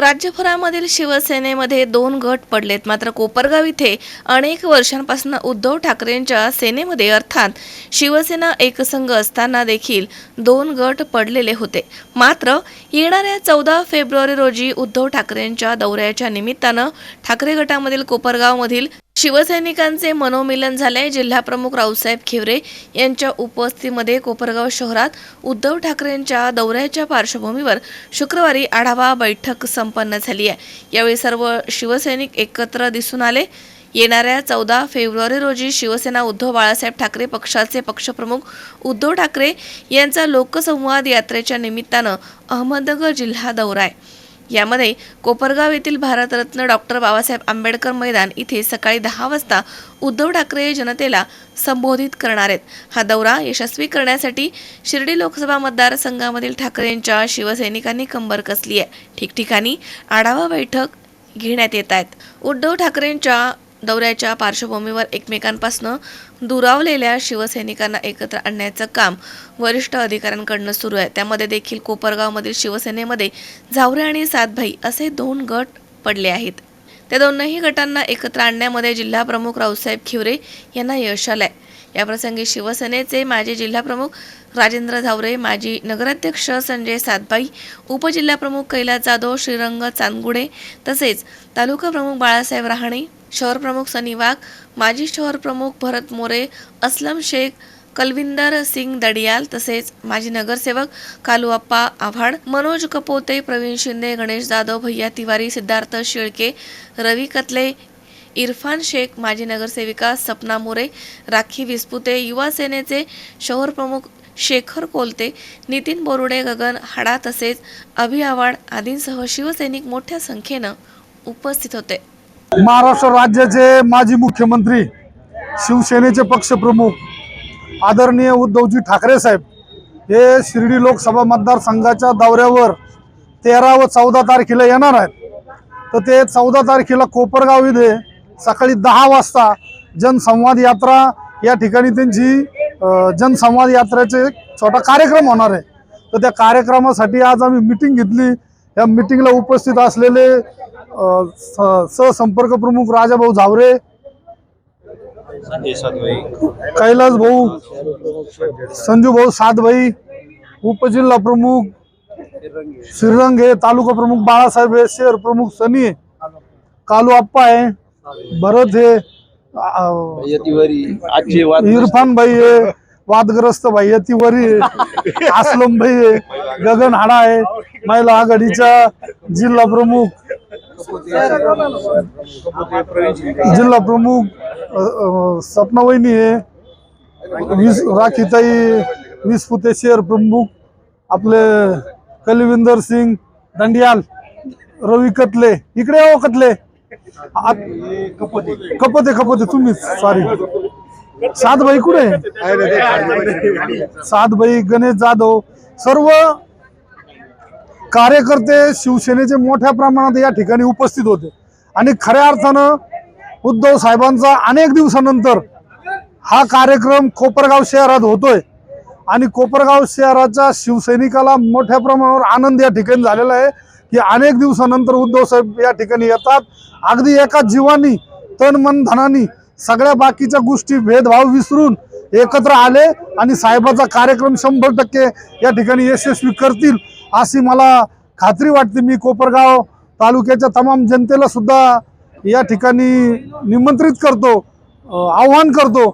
राज्यभरामधील शिवसेनेमध्ये दोन गट पडलेत. मात्र कोपरगाव इथे अनेक वर्षांपासून उद्धव ठाकरेंच्या सेनेमध्ये अर्थात शिवसेना एकसंघ असताना देखील दोन गट पडलेले होते. मात्र येणाऱ्या चौदा फेब्रुवारी रोजी उद्धव ठाकरेंच्या दौऱ्याच्या निमित्तानं ठाकरे गटामधील कोपरगावमधील शिवसैनिकांचे मनोमिलन झाले जिल्हाप्रमुख रावसाहेब खिवरे यांच्या उपस्थितीमध्ये कोपरगाव शहरात उद्धव ठाकरेंच्या दौऱ्याच्या पार्श्वभूमीवर शुक्रवारी आढावा बैठक संपन्न झाली आहे. यावेळी सर्व शिवसैनिक एकत्र दिसून आले. येणाऱ्या चौदा फेब्रुवारी रोजी शिवसेना उद्धव बाळासाहेब ठाकरे पक्षाचे पक्षप्रमुख उद्धव ठाकरे यांचा लोकसंवाद यात्रेच्या निमित्तानं अहमदनगर जिल्हा दौरा आहे. यामध्ये कोपरगाव येथील भारतरत्न डॉक्टर बाबासाहेब आंबेडकर मैदान इथे सकाळी दहा वाजता उद्धव ठाकरे जनतेला संबोधित करणार आहेत. हा दौरा यशस्वी करण्यासाठी शिर्डी लोकसभा मतदारसंघामधील ठाकरेंच्या शिवसैनिकांनी कंबर कसली आहे. ठिकठिकाणी आढावा बैठक घेण्यात येत आहेत. उद्धव ठाकरेंच्या दौऱ्याच्या पार्श्वभूमीवर एकमेकांपासून दुरावलेल्या शिवसैनिकांना एकत्र आणण्याचं काम वरिष्ठ अधिकाऱ्यांकडनं सुरू आहे. त्यामध्ये देखील कोपरगावमधील शिवसेनेमध्ये झावरे आणि सातभाई असे दोन गट पडले आहेत. त्या दोनही गटांना एकत्र आणण्यामध्ये जिल्हाप्रमुख रावसाहेब खिवरे यांना यश आलं आहे याप्रसंगी शिवसेनेचे माजी जिल्हाप्रमुख राजेंद्र झावरे माजी नगराध्यक्ष संजय सातबाई उपजिल्हाप्रमुख कैलास जाधव श्रीरंग चांदगुडे तसेच तालुका प्रमुख बाळासाहेब रहाणे शहर प्रमुख सनी वाघ माजी शहर प्रमुख भरत मोरे असलम शेख कलविंदर सिंग दडियाल तसेच माजी नगरसेवक कालूअप्पा आव्हाड मनोज कपोते प्रवीण शिंदे गणेश जाधव भैया तिवारी सिद्धार्थ शेळके रवी कतले इरफान शेख माजी नगरसेविका सपना मोरे राखी विस्पुते युवा सेनेचे शहर प्रमुख शेखर कोलते नितीन बोरुडे गगन हाडा तसेच अभि आव्हाड आदींसह शिवसैनिक मोठ्या संख्येनं उपस्थित होते. महाराष्ट्र राज्याचे माजी मुख्यमंत्री शिवसेनेचे पक्षप्रमुख आदरणीय उद्धवजी ठाकरे साहेब हे शिर्डी लोकसभा मतदारसंघाच्या दौऱ्यावर तेरा व चौदा तारखेला येणार आहेत. तर ते चौदा तारखेला कोपरगाव इथे सकाळी दहा वाजता जनसंवाद यात्रा. या ठिकाणी त्यांची जनसंवाद यात्रेचे एक छोटा कार्यक्रम होणार आहे. तर त्या कार्यक्रमासाठी आज आम्ही मिटिंग घेतली. या मिटिंगला उपस्थित असलेले स- सहसंपर्क प्रमुख राजाभाऊ झावरे कैलास भाऊ संजू भाऊ सातभाई उपजिल्हा प्रमुख श्रीरंग आहे तालुका प्रमुख बाळासाहेब आहे शहर प्रमुख सनी आहे कालू आप्पा आहे. भरत वाद इरफान भाई आहे वादग्रस्त भाई आहे तिवरी आहे असलम भाई आहे गगन हाडा आहे महिला आघाडीच्या जिल्हा प्रमुख जिल्हा प्रमुख सपना वहिनी आहे वीस राखीताई वीसपुते शहर प्रमुख आपले कलविंदर सिंग दंडियाल रवी कतले इकडे हो कतले. कपते कपते तुम्हीच सॉरी सात भाई कुठे सात भाई गणेश जाधव. सर्व कार्यकर्ते शिवसेनेचे मोठ्या प्रमाणात या ठिकाणी उपस्थित होते. आणि खऱ्या अर्थानं उद्धव साहेबांचा अनेक दिवसानंतर हा कार्यक्रम कोपरगाव शहरात होतोय. आणि कोपरगाव शहराच्या शिवसैनिकाला मोठ्या प्रमाणावर आनंद या ठिकाणी झालेला आहे. की अनेक दिवसानंतर उद्धव साहेब या ठिकाणी येतात. अगदी एका जीवानी तन मन धनानी सगळ्या बाकीच्या गोष्टी भेदभाव विसरून एकत्र आले आणि साहेबाचा कार्यक्रम शंभर टक्के या ठिकाणी यशस्वी करतील अशी मला खात्री वाटते. मी कोपरगाव तालुक्याच्या तमाम जनतेला सुद्धा या ठिकाणी निमंत्रित करतो आव्हान करतो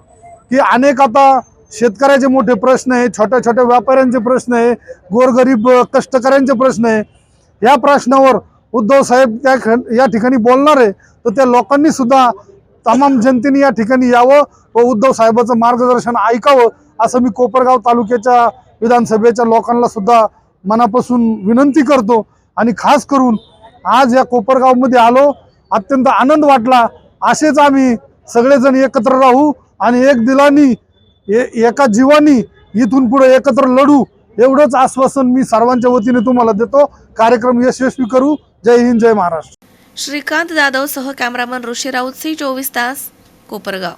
की अनेक आता शेतकऱ्याचे मोठे प्रश्न आहे छोट्या छोट्या व्यापाऱ्यांचे प्रश्न आहे गोरगरीब कष्टकऱ्यांचे प्रश्न आहे. या प्रश्नावर उद्धव साहेब त्या ख- या ठिकाणी बोलणार आहे तर त्या लोकांनी सुद्धा तमाम जनतेने या ठिकाणी यावं व उद्धव साहेबाचं मार्गदर्शन ऐकावं असं मी कोपरगाव तालुक्याच्या विधानसभेच्या लोकांना सुद्धा मनापासून विनंती करतो. आणि खास करून आज या कोपरगावमध्ये आलो अत्यंत आनंद वाटला. असेच आम्ही सगळेजण एकत्र राहू आणि एक दिलानी ए- एका जीवानी इथून पुढे एकत्र लढू. एवढंच आश्वासन मी सर्वांच्या वतीने तुम्हाला देतो. कार्यक्रम यशस्वी करू. जय हिंद जय महाराष्ट्र. श्रीकांत जाधव सह कॅमेरामन ऋषी राऊत सी चोवीस तास कोपरगाव.